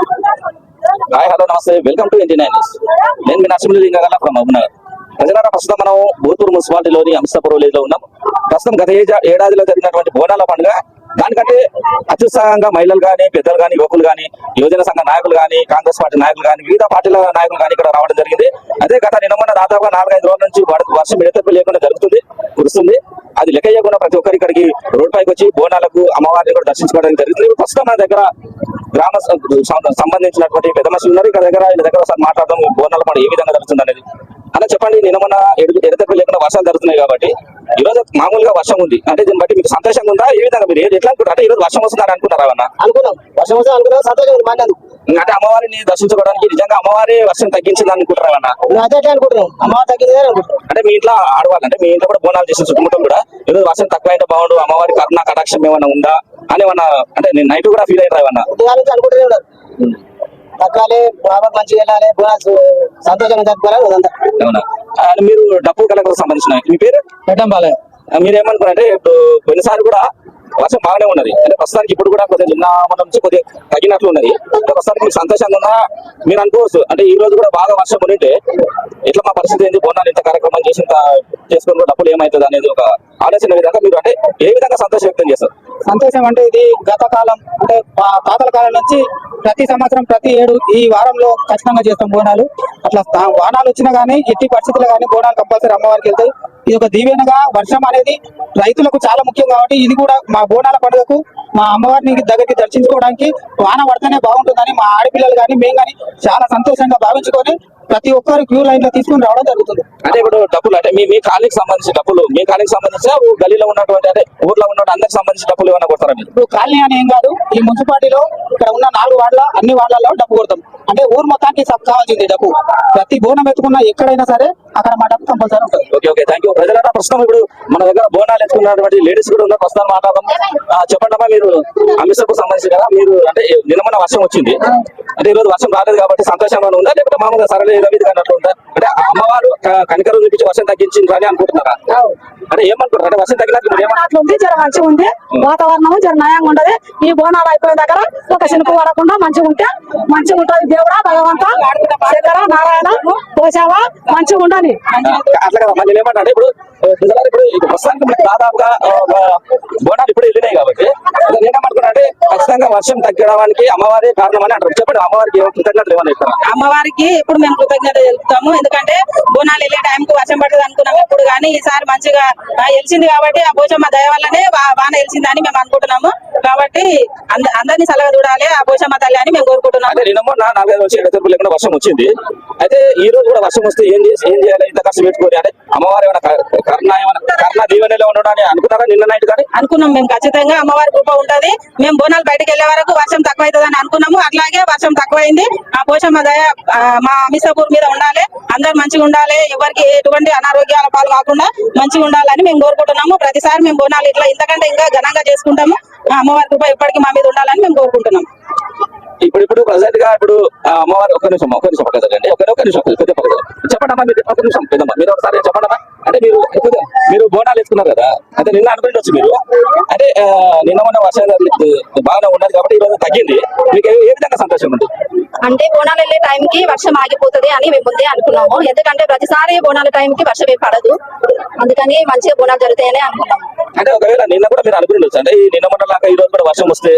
Hi hello నమస్తే. Welcome to ఇంటి nine news నేను మీ నరసింహ లింగగల ఫ్రమ్ మహబూబ్నగర్. ప్రజలారా ప్రస్తుతం మనం బోతూరు మున్సిపాలిటీలోని అంశాపూర్ విలేజ్లో ఉన్నాం. ప్రస్తుతం గత ఏడాదిలో జరిగినటువంటి బోనాల పండుగ. దానికంటే అత్యుత్సాహంగా మహిళలు కానీ పెద్దలు కానీ యువకులు కానీ యువజన సంఘ నాయకులు కానీ కాంగ్రెస్ పార్టీ నాయకులు కానీ వివిధ పార్టీల నాయకులు కానీ ఇక్కడ రావడం జరిగింది. అదే గత నిన్న మొన్న దాదాపుగా నాలుగైదు రోజుల నుంచి వర్షం ఎడతెప్పి లేకుండా జరుగుతుంది కురుస్తుంది. అది లెక్క చేయకుండా ప్రతి ఒక్కరి ఇక్కడికి రోడ్ పైకి వచ్చి బోనాలకు అమ్మవారిని కూడా దర్శించుకోవడానికి జరుగుతుంది. ప్రస్తుతం మన దగ్గర గ్రామ సంబంధించినటువంటి పెద్ద మనుషులు ఉన్నారు. ఇక్కడ దగ్గర వీళ్ళ దగ్గర ఒకసారి మాట్లాడదాం. బోనాల పండుగ ఏ విధంగా జరుగుతుంది అనేది. అలా చెప్పండి నిన్న మొన్న ఎడు- ఎడతెప్పి లేకుండా వర్షాలు జరుగుతున్నాయి కాబట్టి ఈ రోజు మామూలుగా వర్షం ఉంది. అంటే దీన్ని బట్టి మీకు సంతోషంగా ఉందా? ఏ విధంగా మీరు? ఎట్లా అనుకుంటారు? అంటే ఈ రోజు వర్షం వస్తుందని అనుకున్నారా అన్న? అనుకున్నాం. వర్షం అనుకున్నాం? అంటే అమ్మవారిని దర్శించుకోవడానికి నిజంగా అమ్మవారి వర్షం తగ్గించింది అనుకుంటారా అన్న? అదే అనుకుంటున్నాం. తగ్గింది అంటే మీ ఇంట్లో ఆడవాళ్ళు అంటే మీ ఇంట్లో కూడా బోనాలు చేసిన చుట్టుముట్టం కూడా ఈరోజు వర్షం తక్కువ అయితే బాగుండు. అమ్మవారి కరుణ కటాక్షం ఏమైనా ఉందా? అని ఏమన్నా అంటే నేను నైట్ కూడా ఫీల్ అయ్యారు ఏమన్నా? ఉదయాల నుంచి అనుకుంటూనే ఉన్నారు తగ్గాలి బాబా మంచిగా వెళ్ళాలి బోనస్ సంతోషంగా తగ్గాలి అవునా? మీరు డప్పు కళకు సంబంధించిన మీ పేరు? పెట్టం బాలే మీరు ఏమనుకున్నారంటే ఇప్పుడు పోయినసారి కూడా వర్షం బాగానే ఉన్నది. అంటే ప్రస్తుతానికి ఇప్పుడు కూడా కొద్దిగా నిన్న మన నుంచి కొద్దిగా తగ్గినట్లు ఉన్నది. అంటే ప్రస్తుతానికి మీకు సంతోషంగా ఉందా మీరు అనుకోవచ్చు. అంటే ఈ రోజు కూడా బాగా వర్షం ఉంటే ఇట్లా మా పరిస్థితి ఏంటి బోనాలు ఇంత కార్యక్రమం చేసి ఇంత చేసుకుని డబ్బులు ఏమవుతుంది అనేది ఒక ఆలోచన విధంగా మీరు అంటే ఏ విధంగా సంతోషం వ్యక్తం చేస్తారు? సంతోషం అంటే ఇది గత కాలం అంటే తాతల కాలం నుంచి ప్రతి సంవత్సరం ప్రతి ఏడు ఈ వారంలో ఖచ్చితంగా చేస్తాం బోనాలు. అట్లా వానాలు వచ్చినా కానీ ఎట్టి పరిస్థితులు కానీ బోనాలు కంపల్సరీ అమ్మవారికి వెళ్తాయి. ఇది ఒక దీవెనగా వర్షం అనేది రైతులకు చాలా ముఖ్యం కాబట్టి ఇది కూడా మా బోనాల పండుగకు మా అమ్మవారిని దగ్గరికి దర్శించుకోవడానికి వాన పడితేనే బాగుంటుందని మా ఆడపిల్లలు కానీ మేము కానీ చాలా సంతోషంగా భావించుకొని ప్రతి ఒక్కరు క్యూ లైన్లో తీసుకొని రావడం జరుగుతుంది. అంటే ఇప్పుడు డబ్బులు అంటే మీ మీ కాలనీకి సంబంధించిన డబ్బులు మీ కాలనీకి సంబంధించిన గలీలో ఉన్నటువంటి అంటే ఊర్లో ఉన్నటువంటి అందరికి సంబంధించిన డబ్బులు ఏమైనా కొడతారా ఇప్పుడు కాలనీ అని ఏం కాదు ఈ మున్సిపాలిటీలో ఇక్కడ ఉన్న నాలుగు వార్డుల అన్ని వార్డులలో డబ్బు కొడతాం. అంటే ఊరు మొత్తానికి సబ్ కావాల్సింది డబ్బు. ప్రతి బోనం ఎత్తుకున్నా ఎక్కడైనా సరే అక్కడ మా డబ్బు కంపల్సరీ ఉంటుంది. ఓకే ఓకే థ్యాంక్ యూ ప్రజలంతా ప్రస్తుతం ఇప్పుడు మన దగ్గర బోనాలు ఎత్తుకున్నటువంటి లేడీస్ కూడా ఉన్నారు. ప్రస్తుతం మాట్లాడదాం. చెప్పండి అమ్మా మీరు అమిషకు సంబంధించి కదా మీరు అంటే నిన్నమన్న వర్షం వచ్చింది. అంటే ఈ రోజు వర్షం రాలేదు కాబట్టి సంతోషంగా ఉందా లేకపోతే మామూలుగా సరళ విధంగా అన్నట్లు ఉందా? అంటే అమ్మవారు కనికరం చూపించి వర్షం తగ్గించింది అని అనుకుంటున్నారా? అంటే ఏమనుకుంటారు అంటే వర్షం ఉంది జర మంచిగా ఉంది. వాతావరణం జర నయంగా ఉండదు. ఈ బోనాలు అయిపోయిన దగ్గర ఒక చినుకు పడకుండా మంచిగా ఉంటే మంచిగా ఉంటది దేవుడా భగవంత. శంకర నారాయణ పోసావా మంచిగా ఉండని అట్లా కదా మళ్ళీ ఏమంటే ఇప్పుడు ఇప్పుడు ప్రస్తుతానికి దాదాపుగా బోనాలు ఇప్పుడు వెళ్ళినాయి కాబట్టి ఖచ్చితంగా వర్షం తగ్గడానికి అమ్మవారి కారణం అని అంటారు. చెప్పండి అమ్మవారికి కృతజ్ఞతలు ఏమని అమ్మవారికి ఇప్పుడు మేము కృతజ్ఞత తెలుపుతాము ఎందుకంటే బోనాలు వెళ్ళే టైంకి వర్షం పడుతుంది అనుకున్నాం. ఇప్పుడు కానీ ఈసారి మంచిగా వెలిసింది కాబట్టి ఆ పోషమ్మ దయ వల్లనే వాన వెలిసిందని మేము అనుకుంటున్నాము. కాబట్టి అంద- అందరినీ సలహా చూడాలి. ఆ పోషమ్మ తల్లి అని మేము కోరుకుంటున్నాము. అంటే నిన్న మొన్న నాలుగైదు వచ్చి ఎడతెరుపు లేకుండా వర్షం వచ్చింది. అయితే ఈ రోజు కూడా వర్షం వస్తే ఏం చేసి ఏం చేయాలి? ఇంత కష్టం పెట్టుకోవాలి. అంటే అమ్మవారు ఏమైనా కరుణ ఏమైనా కరుణ దీవెనలో ఉండడం అని అనుకున్నారా నిన్న నైట్ కానీ? అనుకున్నాం మేము ఖచ్చితంగా. అమ్మవారి కృప ఉంటది. మేము బోనాలు బయటకు వెళ్ళే వరకు వర్షం తక్కువ అవుతుందని అనుకున్నాము. అట్లాగే వర్షం తక్కువైంది. ఆ పోషమ్మ దయ మా అమిషాపూర్ మీద ఉండాలి. అందరు మంచిగా ఉండాలి. ఎవరికి ఎటువంటి అనారోగ్యాల పాలు కాకుండా మంచిగా ఉండాలని మేము కోరుకుంటున్నాము. ప్రతిసారి మేము బోనాలు ఇట్లా ఇంతకంటే ఇంకా ఘనంగా చేసుకుంటాము. అమ్మవారి కృప ఎప్పటికీ మా మీద ఉండాలని మేము కోరుకుంటున్నాం ఇప్పుడు ప్రజెంట్గా ఇప్పుడు అమ్మవారు ఒక నిమిషం ఒక నిమిషం పక్కన జరగండి ఒక ఒక నిమిషం కొద్దిగా పక్కన జరగండి. చెప్పండి అమ్మా మీరు ఒక నిమిషం పెద్దమ్మ మీరు ఒకసారి చెప్పండి అమ్మా అంటే మీరు మీరు బోనాలు ఎత్తుకున్నారు కదా అంటే నిన్న అనుకుంటొచ్చు మీరు. అంటే నిన్న మొన్న వర్షం జరిగింది, బాగానే ఉన్నది కాబట్టి ఈ రోజు తగ్గింది. మీకు ఏ విధంగా సంతోషం ఉంది అంటే బోనాలు వెళ్ళే టైం కి వర్షం ఆగిపోతుంది అని మేము ముందే అనుకున్నాము. ఎందుకంటే ప్రతిసారి బోనాల టైం కి వర్షం ఏం పడదు. అందుకని మంచిగా బోనాలు జరుగుతాయని అనుకున్నాము. అంటే ఒకవేళ నిన్న కూడా మీరు అనుకుంటుండొచ్చు అంటే ఈ నిన్న మొన్న ఈ రోజు కూడా వర్షం వస్తే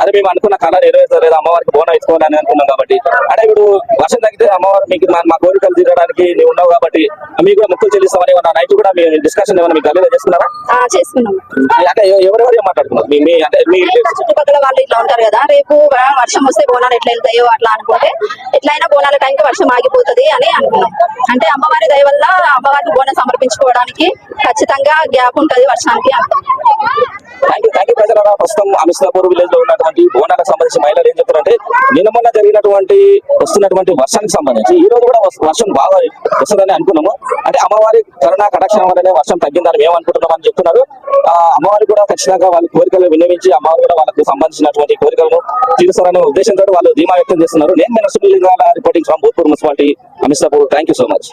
అదే మేము అనుకున్న కళ నెరవేర్చలేదు అమ్మవారికి బోనం ఎత్తుకోవాలని అనుకున్నాం కాబట్టి. అంటే ఇప్పుడు వర్షం తగ్గితే అమ్మవారు మీకు మా- కోరికలు తీరడానికి నువ్వు ఉన్నావు కాబట్టి మీకు కూడా ముక్కులు చెల్లిస్తామని ఏమన్నా నైట్ కూడా మీ డిస్కషన్ ఏమైనా మీకు గల్లీలో చేసుకున్నాం అంటే ఎవరెవరు మాట్లాడుతున్నారు? మీ అంటే మీ చుట్టుపక్కల వాళ్ళు ఇట్లా ఉంటారు కదా రేపు వర్షం వస్తే బోనాలు ఎట్లా వెళ్తాయో అట్లా అనుకుంటే ఎట్లయినా బోనాల టైంకి వర్షం ఆగిపోతుంది అని అనుకున్నాం. అంటే అమ్మవారి దయ వల్ల అమ్మవారికి బోనం సమర్పించుకోవడానికి ఖచ్చితంగా గ్యాప్ ఉంటది వర్షానికి. అనుకున్నాం థ్యాంక్ యూ థ్యాంక్ ప్రజలారా. ప్రస్తుతం అమిస్నాపూర్ విలేజ్లో ఉన్నటువంటి బోనాలకు సంబంధించి మహిళలు ఏం చెప్తారంటే నిన్న మొన్న జరిగినటువంటి వస్తున్నటువంటి వర్షానికి సంబంధించి ఈ రోజు కూడా వర్షం బాగా వస్తుందని అనుకున్నాము. అంటే అమ్మవారి కరోనా కటాక్షం వల్లనే వర్షం తగ్గిందని మేము అనుకుంటున్నాం అని చెప్తున్నారు. ఆ అమ్మవారి కూడా ఖచ్చితంగా వాళ్ళ కోరికలు వినియోగించి అమ్మవారు కూడా వాళ్ళకు సంబంధించినటువంటి కోరికలను తీరుస్తారనే ఉద్దేశంతో వాళ్ళు ధీమా వ్యక్తం చేస్తున్నారు. నేను మీ Narsulingala reporting from Bhootpur municipality Amislapur thank you so much